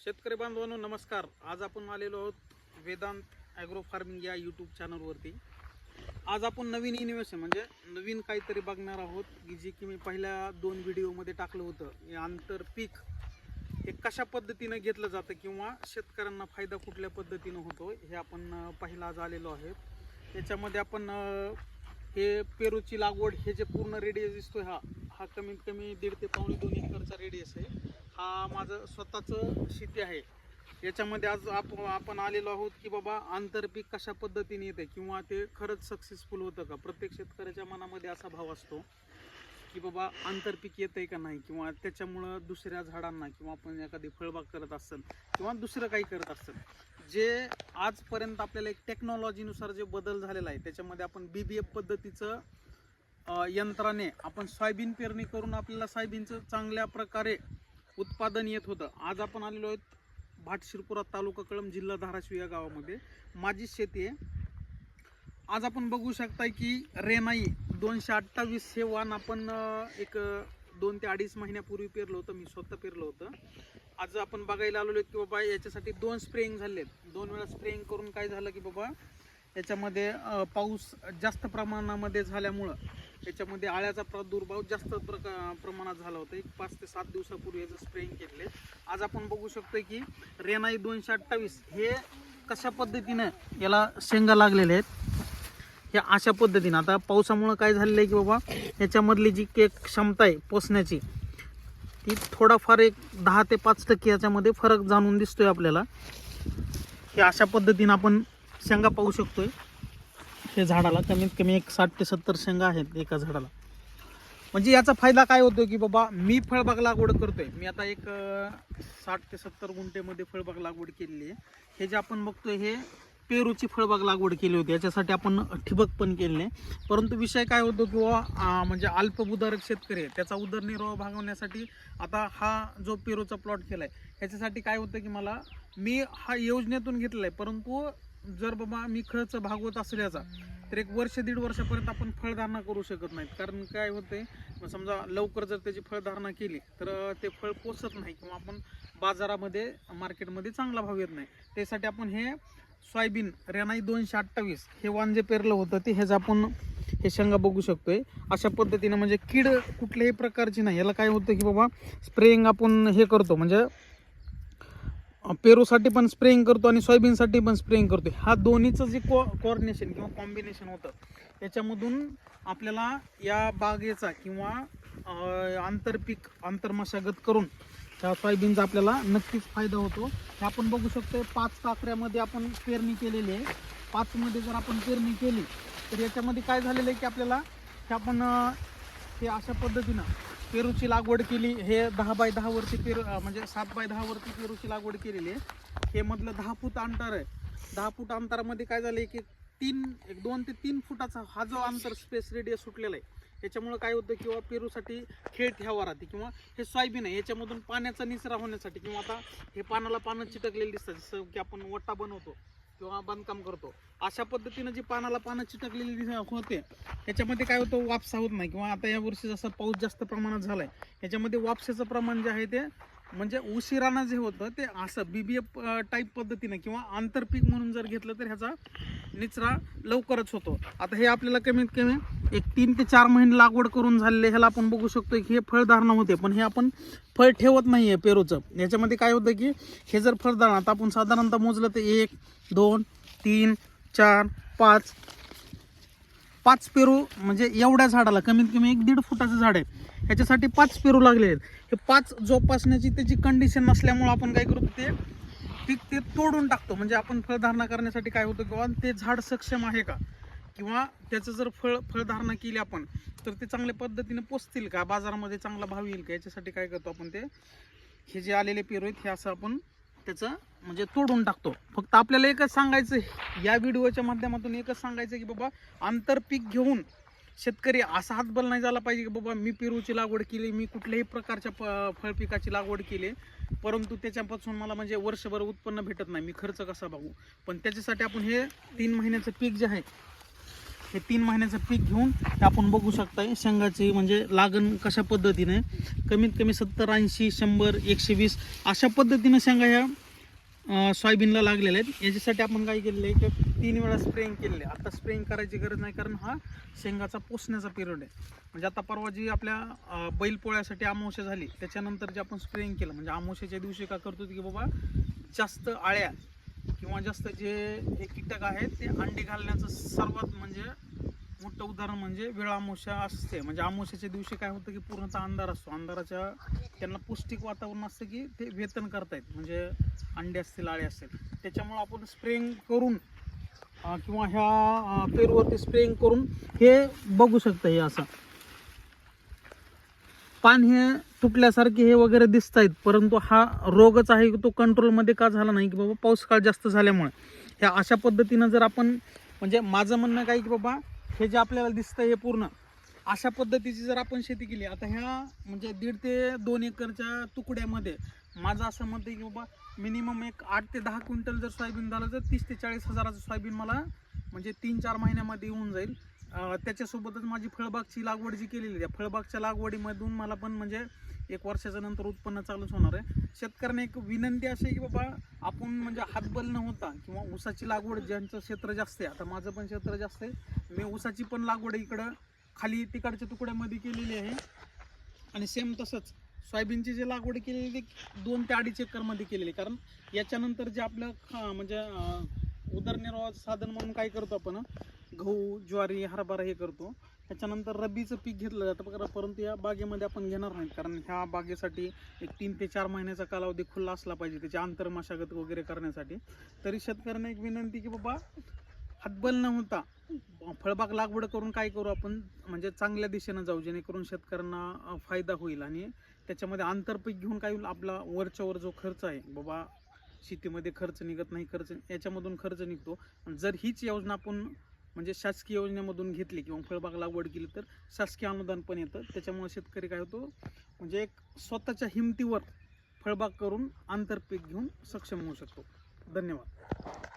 शेतकरी बांधवांनो नमस्कार. आज आपण आलेलो आहोत वेदांत ॲग्रो फार्मिंग या यूट्यूब चॅनलवरती आज आपण नवीन इनिव्हेशन म्हणजे नवीन काहीतरी बघणार आहोत की जे की मी पहिल्या दोन व्हिडिओमध्ये टाकलं होतं. हे आंतरपीक हे कशा पद्धतीनं घेतलं जातं किंवा शेतकऱ्यांना फायदा कुठल्या पद्धतीनं होतो हे आपण पहिला आज आलेलो आहेत त्याच्यामध्ये आपण हे पेरूची लागवड हे जे पूर्ण रेडियस दिसतो हा हा कमीत कमी दीड ते पावणे दोन एकरचा रेडियस आहे. हा माझं स्वतःचं शेती आहे. याच्यामध्ये आज आप आपण आलेलो आहोत की बाबा आंतरपीक कशा पद्धतीने येते किंवा ते खरंच सक्सेसफुल होतं का? प्रत्येक शेतकऱ्याच्या मनामध्ये असा भाव असतो की बाबा आंतरपीक येतंय का नाही? किंवा त्याच्यामुळं दुसऱ्या झाडांना किंवा आपण एखादी फळबाग करत असेल किंवा दुसरं काही करत असेल जे आजपर्यंत आपल्याला एक टेक्नॉलॉजीनुसार जे बदल झालेला आहे त्याच्यामध्ये आपण बी बी एफ पद्धतीचं यंत्राने आपण सोयाबीन पेरणी करून आपल्याला सोयाबीनचं चांगल्या प्रकारे उत्पादन येत होतं. आज आपण आलेलो आहोत भाटशिरपुरा तालुका कळम जिल्हा धाराशिव या गावामध्ये. माझी शेती आहे. आज आपण बघू शकताय की रेनाई दोनशे अठ्ठावीस हे वाण आपण एक दोन ते अडीच महिन्यापूर्वी पेरलं होतं. मी स्वतः पेरलं होतं. आज आपण बघायला आलेलो की बाबा याच्यासाठी दोन स्प्रेइंग झाले दोन वेळा स्प्रेइंग करून काय झालं की बाबा याच्यामध्ये पाऊस जास्त प्रमाणामध्ये झाल्यामुळं याच्यामध्ये आळ्याचा प्रादुर्भाव जास्त प्रका प्रमाणात झाला होता. एक पाच ते सात दिवसापूर्वी याचं स्प्रेइंग केले आज आपण बघू शकतो की रेनाई दोनशे अठ्ठावीस हे कशा पद्धतीनं याला शेंगा लागलेले आहेत? हे अशा पद्धतीनं. आता पावसामुळं काय झालेलं आहे की बाबा याच्यामधली जी केक क्षमता आहे पोसण्याची ती थोडाफार एक दहा ते पाच टक्के याच्यामध्ये फरक जाणून दिसतोय आपल्याला. हे अशा पद्धतीनं आपण शेंगा पाहू शकतोय. हे झाडाला कमीत कमी एक साठ ते सत्तर शेंगा आहेत एका झाडाला. म्हणजे याचा फायदा काय होतो की बाबा मी फळबाग लागवड करतोय. मी आता एक साठ ते सत्तर गुंठेमध्ये फळबाग लागवड केलेली आहे. हे जे आपण बघतोय हे पेरूची फळबाग लागवड केली होती. याच्यासाठी आपण ठिबक पण केले परंतु विषय काय होतो किंवा म्हणजे अल्पभूधारक शेतकरी आहे त्याचा उदरनिर्वाह भागवण्यासाठी आता हा जो पेरूचा प्लॉट केला आहे ह्याच्यासाठी काय होतं की मला मी हा योजनेतून घेतला आहे. परंतु जर बाबा मी खर्च भागवत असल्याचा तर एक वर्ष दीड वर्षापर्यंत आपण फळधारणा करू शकत नाहीत. कारण काय होते समजा लवकर जर त्याची फळधारणा केली तर ते फळ पोचत नाही किंवा आपण बाजारामध्ये मार्केटमध्ये चांगला भाव येत नाही. त्यासाठी आपण हे सोयाबीन रेनाई दोनशे अठ्ठावीस हे वाण जे पेरलं होतं ते ह्याचं आपण हे शेंगा बघू शकतोय. अशा पद्धतीने म्हणजे कीड कुठल्याही प्रकारची नाही. याला काय होतं की बाबा स्प्रेइंग आपण हे करतो. म्हणजे पेरूसाठी पण स्प्रेइंग करतो आणि सोयाबीनसाठी पण स्प्रेइंग करतो हा दोन्हीचं जे को कॉर्डिनेशन किंवा कॉम्बिनेशन होतं याच्यामधून आपल्याला या बागेचा किंवा आंतरपीक आंतरमशागत करून त्या सोयाबीनचा आपल्याला नक्कीच फायदा होतो. हे आपण बघू शकतो पाच काकऱ्यामध्ये आपण पेरणी केलेली आहे. पाचमध्ये जर आपण पेरणी केली तर याच्यामध्ये काय झालेलं आहे की आपल्याला हे आपण ते हे अशा पद्धतीनं पेरूची लागवड केली हे दहा बाय दहा वरती पेरू म्हणजे सात बाय दहा वरती पेरूची लागवड केलेली आहे. हे मधलं दहा फूट अंतर आहे. दहा फूट अंतरामध्ये काय झालंय की तीन एक दोन ते तीन फुटाचा हा जो अंतर स्पेस रेडियस सुटलेला आहे याच्यामुळं काय होतं किंवा पेरूसाठी खेळ ठेवा राहते किंवा हे सोयाबीन आहे याच्यामधून पाण्याचा निचरा होण्यासाठी किंवा आता हे पानाला पानं चिटकलेली दिसतात जसं की आपण वट्टा बनवतो. किंवा बांधकाम करतो. अशा पद्धतीनं जी पानाला पानं चिटकलेली होते याच्यामध्ये काय होतं वापसा होत नाही. किंवा आता या वर्षी जसा पाऊस जास्त प्रमाणात झालाय याच्यामध्ये वापसाचं प्रमाण जे आहे ते म्हणजे उशिरानं जे होतं ते असं बीबीएफ टाईप पद्धतीनं किंवा आंतरपीक म्हणून जर घेतलं तर ह्याचा निचरा लवकरच होतो. आता हे आपल्याला कमीत कमी एक तीन ते चार महिने लागवड करून झालेले ह्याला आपण बघू शकतो की हे फळधारणा होते पण हे आपण फळ ठेवत नाही आहे पेरूचं. याच्यामध्ये काय होतं की हे जर फळधारणा आता आपण साधारणतः मोजलं तर एक दोन तीन चार पाच पाच पेरू म्हणजे एवढ्या झाडाला कमीत कमी एक दीड फुटाचं झाड आहे. ह्याच्यासाठी पाच पेरू लागले आहेत. हे पाच जोपासण्याची त्याची कंडिशन नसल्यामुळं आपण काय करू ते पीक ते तोडून टाकतो. म्हणजे आपण फळधारणा करण्यासाठी काय होतं किंवा ते झाड सक्षम आहे का? किंवा त्याचं जर फळ फळधारणा केली आपण तर ते चांगल्या पद्धतीने पोचतील का? बाजारामध्ये चांगला भाव येईल का? याच्यासाठी काय करतो आपण ते हे जे आलेले पेरू आहेत हे असं आपण त्याचं म्हणजे तोडून टाकतो. फक्त आपल्याला एकच सांगायचं या व्हिडिओच्या माध्यमातून एकच सांगायचं की बाबा आंतरपीक घेऊन शेतकरी असा हातबल नाही झाला पाहिजे की बाबा मी पेरूची लागवड केली मी कुठल्याही प्रकारच्या प फळपिकाची लागवड केली परंतु त्याच्यापासून मला म्हणजे वर्षभर उत्पन्न भेटत नाही. मी खर्च कसा बघू? पण त्याच्यासाठी आपण हे तीन महिन्याचं पीक जे आहे हे तीन महिन्याचं पीक घेऊन ते आपण बघू शकताय शेंगाची म्हणजे लागण कशा पद्धतीने? कमीत कमी सत्तर ऐंशी शंभर एकशे वीस अशा पद्धतीनं शेंगा ह्या सोयाबीनला लागलेल्या आहेत. याच्यासाठी आपण काय केलेलं आहे की तीन वेळा स्प्रेइंग केलेलं आहे. आता स्प्रेइंग करायची गरज नाही कारण हा शेंगाचा पोसण्याचा पिरियड आहे. म्हणजे आता परवा जी आपल्या बैलपोळ्यासाठी आमावश्या झाली त्याच्यानंतर जे आपण स्प्रेइंग केलं म्हणजे आमावश्याच्या दिवशी काय करतो की बाबा जास्त आळ्या किंवा जास्त जे हे कीटक आहेत ते अंडी घालण्याचं सर्वात म्हणजे मोठं उदाहरण म्हणजे वेळ अमावस्या असते. म्हणजे आमोशाच्या दिवशी काय होतं की पूर्णतः अंधार असतो. अंधाराच्या त्यांना पौष्टिक वातावरण असतं की ते वेतन करतायत. म्हणजे अंडे असतील आळे असतील. त्याच्यामुळं आपण स्प्रेंग करून किंवा ह्या पेरूवरती स्प्रेंग करून हे बघू शकतं हे असं. पान हे तुटल्यासारखे हे वगैरे दिसत आहेत परंतु हा रोगच आहे की तो कंट्रोलमध्ये का झाला नाही की बाबा पाऊस काळ जास्त झाल्यामुळे. ह्या अशा पद्धतीनं जर आपण म्हणजे माझं म्हणणं काय की बाबा हे जे आपल्याला दिसतं हे पूर्ण अशा पद्धतीची जर आपण शेती केली आता ह्या म्हणजे दीड ते दोन एकरच्या तुकड्यामध्ये माझं असं मत आहे की बाबा मिनिमम एक आठ ते दहा क्विंटल जर सोयाबीन झालं तर तीस ते चाळीस हजाराचं सोयाबीन मला म्हणजे तीन चार महिन्यामध्ये येऊन जाईल. त्याच्यासोबतच माझी फळबागची लागवड जी केलेली आहे त्या फळबागच्या लागवडीमधून मला पण म्हणजे एक वर्षाच्या नंतर उत्पन्न चालूच होणार आहे. शेतकऱ्यांना एक विनंती अशी आहे की बाबा आपण म्हणजे हातबल न होता किंवा ऊसाची लागवड ज्यांचं क्षेत्र जास्त आहे आता माझं पण क्षेत्र जास्त आहे मी ऊसाची पण लागवड इकडं खाली तिकडच्या तुकड्यामध्ये केलेली आहे. आणि सेम तसंच सोयाबीनची जी लागवड केलेली ती दोन ते अडीच एकरमध्ये केलेली कारण याच्यानंतर जे आपलं खा म्हणजे उदरनिर्वाह साधन म्हणून काय करतो आपण? गहू ज्वारी हरभरा हे करतो. त्याच्यानंतर रब्बीचं पीक घेतलं जातं परंतु या बागेमध्ये आपण घेणार नाही. कारण ह्या बागेसाठी एक तीन ते चार महिन्याचा कालावधी खुला असला पाहिजे. त्याची आंतरमशागत वगैरे करण्यासाठी. तरी शेतकऱ्यांना एक विनंती की बाबा हातबल न होता फळबाग लागवड करून काय करू आपण? म्हणजे चांगल्या दिशेनं जाऊ जेणेकरून शेतकऱ्यांना फायदा होईल. आणि त्याच्यामध्ये आंतरपीक घेऊन काय होईल? आपला वरच्यावर जो खर्च आहे बाबा शेतीमध्ये खर्च निघत नाही खर्च याच्यामधून खर्च निघतो. आणि जर हीच योजना आपण म्हणजे शासकीय योजनेमधून घेतली किंवा फळबाग लागवड केली तर शासकीय अनुदान पण येतं. त्याच्यामुळे शेतकरी काय होतो म्हणजे एक स्वतःच्या हिमतीवर फळबाग करून आंतरपीक घेऊन सक्षम होऊ शकतो. धन्यवाद.